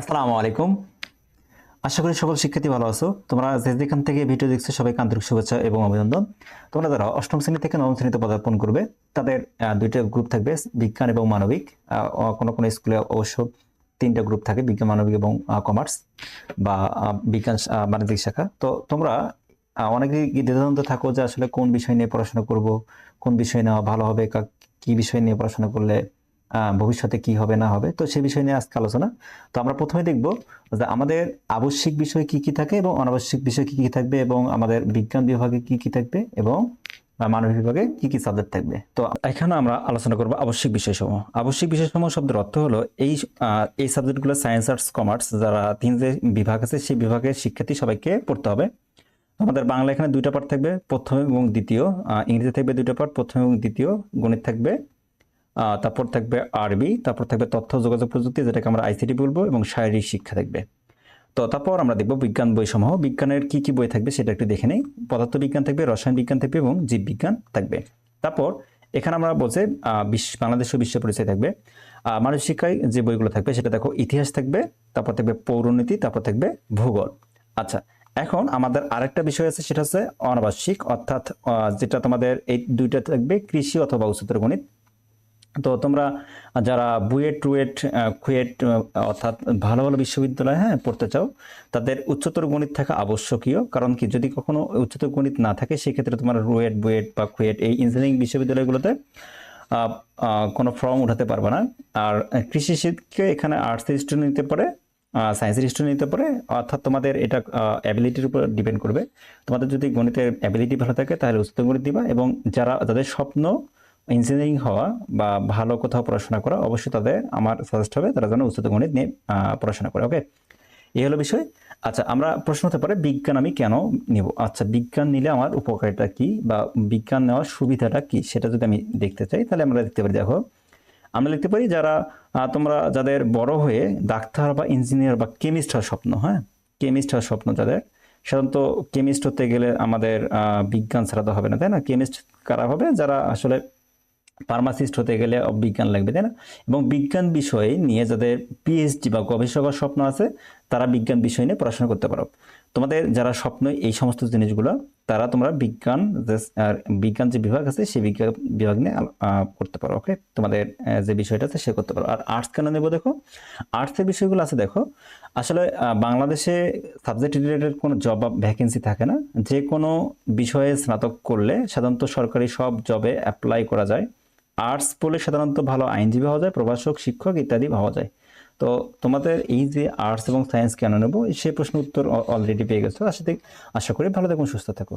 আসসালামু আলাইকুম। আশা করি সকল শিক্ষার্থী ভালো আছো। তোমরা যে যেখান থেকে ভিডিও দেখছ, সবাইকে আন্তরিক শুভেচ্ছা এবং অভিনন্দন। তোমরা যারা অষ্টম শ্রেণি থেকে নবম শ্রেণীতে পদার্পণ করবে, তাদের দুইটা গ্রুপ থাকবে, বিজ্ঞান এবং মানবিক। কোনো কোনো স্কুলে অবশ্য তিনটা গ্রুপ থাকে, বিজ্ঞান, মানবিক এবং কমার্স বা বিজ্ঞান বাণিজ্যিক শাখা। তো তোমরা অনেকেই দ্বিধাদ্বন্দ্ব থাকো যে আসলে কোন বিষয় নিয়ে পড়াশোনা করব, কোন বিষয় নেওয়া ভালো হবে কা- বিষয় নিয়ে পড়াশোনা করলে ভবিষ্যতে কি হবে না হবে, তো সেই বিষয় নিয়ে আজকে আলোচনা। তো আমরা প্রথমে দেখব যে আমাদের আবশ্যিক বিষয় কি কি থাকে এবং অনাবশ্যিক বিষয় কি কি থাকবে এবং আমাদের বিজ্ঞান বিভাগে কি কি থাকবে এবং মানবিক বিভাগে কি কি সাবজেক্ট থাকবে। তো এখানে আমরা আলোচনা করব আবশ্যিক বিষয়সমূহ। আবশ্যিক বিষয়সমূহ শব্দের অর্থ হলো এই এই সাবজেক্টগুলো সায়েন্স আর্টস কমার্স যারা তিন যে বিভাগ আছে সেই বিভাগের শিক্ষার্থী সবাইকে পড়তে হবে। আমাদের বাংলা এখানে দুইটা পার্ট থাকবে, প্রথম এবং দ্বিতীয় ইংরেজি থাকবে দুইটা পার্ট প্রথম এবং দ্বিতীয় গণিত থাকবে। তারপর থাকবে আরবি, তারপর থাকবে তথ্য যোগাযোগ প্রযুক্তি, যেটাকে আমরা আইসিটি বলব, এবং শারীরিক শিক্ষা থাকবে। তো তারপর আমরা দেখব বিজ্ঞান বইসমূহ। বিজ্ঞানের কি কি বই থাকবে সেটা একটু দেখে নেই। পদার্থ বিজ্ঞান থাকবে, রসায়ন বিজ্ঞান থাকবে, এবং জীববিজ্ঞান থাকবে। তারপর এখানে আমরা বলছে বিশ্ব বাংলাদেশ বিশ্ব পরিচয় থাকবে। মানব শিক্ষায় যে বইগুলো থাকবে সেটা দেখো ইতিহাস থাকবে, তারপর থাকবে পৌরনীতি, তারপর থাকবে ভূগোল। আচ্ছা এখন আমাদের আরেকটা বিষয় আছে, সেটা হচ্ছে অনাবাসিক, অর্থাৎ যেটা তোমাদের এই দুইটা থাকবে কৃষি অথবা উচ্চতর গণিত। তো তোমরা যারা বুয়েট টুয়েট কুয়েট অর্থাৎ ভালো ভালো বিশ্ববিদ্যালয় হ্যাঁ পড়তে চাও, তাদের উচ্চতর গণিত থাকা আবশ্যকীয়। কারণ কি, যদি কখনো উচ্চতর গণিত না থাকে, সেক্ষেত্রে তোমার রুয়েট, বুয়েট বা কুয়েট এই ইঞ্জিনিয়ারিং বিশ্ববিদ্যালয়গুলোতে কোনো ফর্ম উঠাতে পারবে না। আর কৃষি শিক্ষা এখানে আর্টসের স্টুডেন্ট নিতে পারে সায়েন্সের স্টুডেন্ট নিতে পারে। অর্থাৎ তোমাদের এটা অ্যাবিলিটির উপর ডিপেন্ড করবে। তোমাদের যদি গণিতের অ্যাবিলিটি ভালো থাকে, তাহলে উচ্চতর গণিত দিবা। এবং যারা, যাদের স্বপ্ন ইঞ্জিনিয়ারিং হওয়া বা ভালো কোথাও পড়াশোনা করা অবশ্যই তাদের আমার সাজেস্ট হবে, তারা যেন উচ্চতর গণিত নিয়ে পড়াশোনা করে ওকে এই হলো বিষয়। আচ্ছা আমরা প্রশ্ন হতে পারে, বিজ্ঞান আমি কেন নিব? আচ্ছা বিজ্ঞান নিলে আমার উপকারিতা কি বা বিজ্ঞান নেওয়ার সুবিধাটা কি? সেটা যদি আমি দেখতে চাই, তাহলে আমরা দেখতে পারি, দেখো। আমরা লিখতে পারি, যারা তোমরা যাদের বড় হয়ে ডাক্তার বা ইঞ্জিনিয়ার বা কেমিস্ট হওয়ার স্বপ্ন হ্যাঁ? কেমিস্ট হওয়ার স্বপ্ন যাদের, সাধারণত কেমিস্ট হতে গেলে আমাদের বিজ্ঞান ছাড়া তো হবে না, তাই না? কেমিস্ট কারা হবে? যারা আসলে ফার্মাসিস্ট হতে গেলে বিজ্ঞান লাগবে, তাই না? এবং বিজ্ঞান বিষয়ে নিয়ে যাদের পিএইচডি বা গবেষকের স্বপ্ন আছে, তারা বিজ্ঞান বিষয় নিয়ে পড়াশোনা করতে পারো। তোমাদের যারা স্বপ্ন এই সমস্ত জিনিসগুলো, তারা তোমরা বিজ্ঞান বিজ্ঞান যে বিভাগ আছে, সেই বিজ্ঞান বিভাগ নিয়ে করতে পারো ওকে তোমাদের যে বিষয়টা আছে, সে করতে পারো। আর আর্টস কেন নেব দেখো? আর্টসের বিষয়গুলো আছে দেখো, আসলে বাংলাদেশে সাবজেক্ট রিলেটেড কোনো জব বা ভ্যাকেন্সি থাকে না। যে কোনো বিষয়ে স্নাতক করলে সাধারণত সরকারি সব জবে অ্যাপ্লাই করা যায়। আর্টস পড়লে সাধারণত ভালো আইনজীবী হওয়া যায়, প্রভাষক, শিক্ষক ইত্যাদি হওয়া যায়। তো তোমাদের এই যে আর্টস এবং সায়েন্স কেন নেব? সেই প্রশ্ন উত্তর অলরেডি পেয়ে গেছো। আশা আশা করি ভালো থাকুন সুস্থ থাকো।